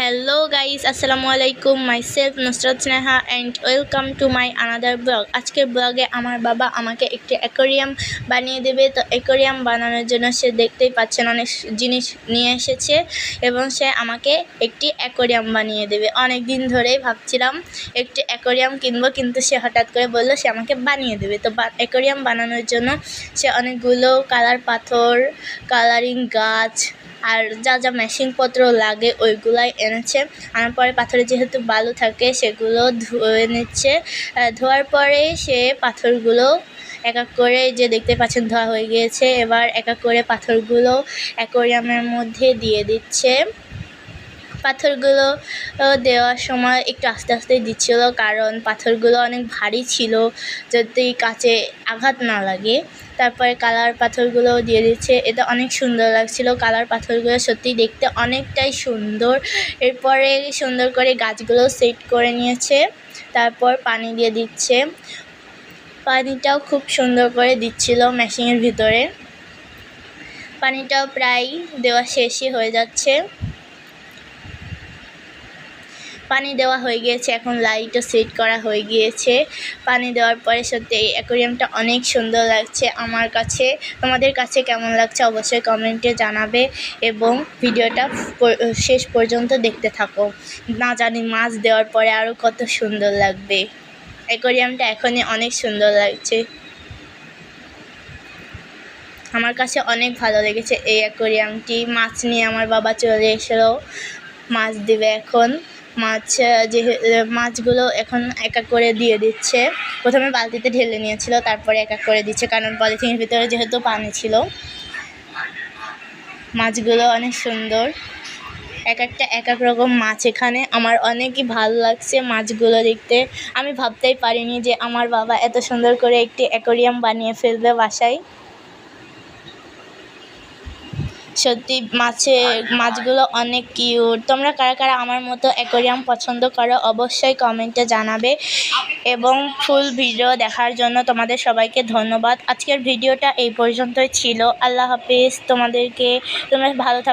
Hello guys আসসালামু আলাইকুম myself Nusrat Sneha and welcome to my another blog আজকের ব্লগে আমার বাবা আমাকে একটি অ্যাকোরিয়াম বানিয়ে দেবে। তো অ্যাকোরিয়াম বানানোর জন্য সে দেখতেই পাচ্ছেন অনেক জিনিস নিয়ে এসেছে এবং সে আমাকে একটি অ্যাকোরিয়াম বানিয়ে দেবে। অনেক দিন ধরেই ভাবছিলাম একটি অ্যাকোরিয়াম কিনবো, কিন্তু সে হঠাৎ করে বলল, সে আমাকে বানিয়ে দেবে। তো অ্যাকোরিয়াম বানানোর জন্য সে অনেকগুলো কালার পাথর কালারিং গাছ আর যা যা মেশিনপত্র লাগে ওইগুলাই এনেছে। আনার পরে পাথরে যেহেতু বালু থাকে, সেগুলো ধুয়ে নিচ্ছে। ধোয়ার পরে সে পাথরগুলো এক এক করে যে দেখতে পাচ্ছেন ধোয়া হয়ে গিয়েছে। এবার এক এক করে পাথরগুলো অ্যাকোরিয়ামের মধ্যে দিয়ে দিচ্ছে। পাথরগুলো দেওয়ার সময় একটু আস্তে আস্তে দিচ্ছিল কারণ পাথরগুলো অনেক ভারী ছিল যদি কাছে আঘাত না লাগে। তারপরে কালার পাথরগুলো দিয়ে দিচ্ছে। এটা অনেক সুন্দর লাগছিল। কালার পাথরগুলো সত্যি দেখতে অনেকটাই সুন্দর। এরপরে সুন্দর করে গাছগুলো সেট করে নিয়েছে। তারপর পানি দিয়ে দিচ্ছে। পানিটাও খুব সুন্দর করে দিচ্ছিল মেশিনের ভিতরে। পানিটাও প্রায় দেওয়া শেষই হয়ে যাচ্ছে। পানি দেওয়া হয়ে গিয়েছে, এখন লাইটও সেট করা হয়ে গিয়েছে। পানি দেওয়ার পরে সত্যি এই অ্যাকোরিয়ামটা অনেক সুন্দর লাগছে আমার কাছে। তোমাদের কাছে কেমন লাগছে অবশ্যই কমেন্টে জানাবে এবং ভিডিওটা শেষ পর্যন্ত দেখতে থাকো। না জানি মাছ দেওয়ার পরে আরও কত সুন্দর লাগবে। অ্যাকোরিয়ামটা এখনই অনেক সুন্দর লাগছে। আমার কাছে অনেক ভালো লেগেছে এই অ্যাকোরিয়ামটি। মাছ নিয়ে আমার বাবা চলে এসেও মাছ দিবে এখন। মাছ যে মাছগুলো এখন এক এক করে দিয়ে দিচ্ছে। প্রথমে বালতিতে ঢেলে নিয়েছিল, তারপরে এক এক করে দিচ্ছে, কারণ পলিথিনের ভিতরে যেহেতু পানি ছিল। মাছগুলো অনেক সুন্দর। এক একটা, এক এক রকম মাছ এখানে। আমার অনেকই ভালো লাগছে মাছগুলো দেখতে। আমি ভাবতেই পারিনি যে আমার বাবা এত সুন্দর করে একটি অ্যাকোরিয়াম বানিয়ে ফেলবে বাসায়। সত্যি মাছে, মাছগুলো অনেক কিউট তোমরা কারা কারা আমার মতো অ্যাকোরিয়াম পছন্দ করো, অবশ্যই কমেন্টে জানাবে। এবং ফুল ভিডিও দেখার জন্য তোমাদের সবাইকে ধন্যবাদ। আজকের ভিডিওটা এই পর্যন্তই ছিল। আল্লাহ হাফিজ তোমাদেরকে। তোমরা ভালো থাকো।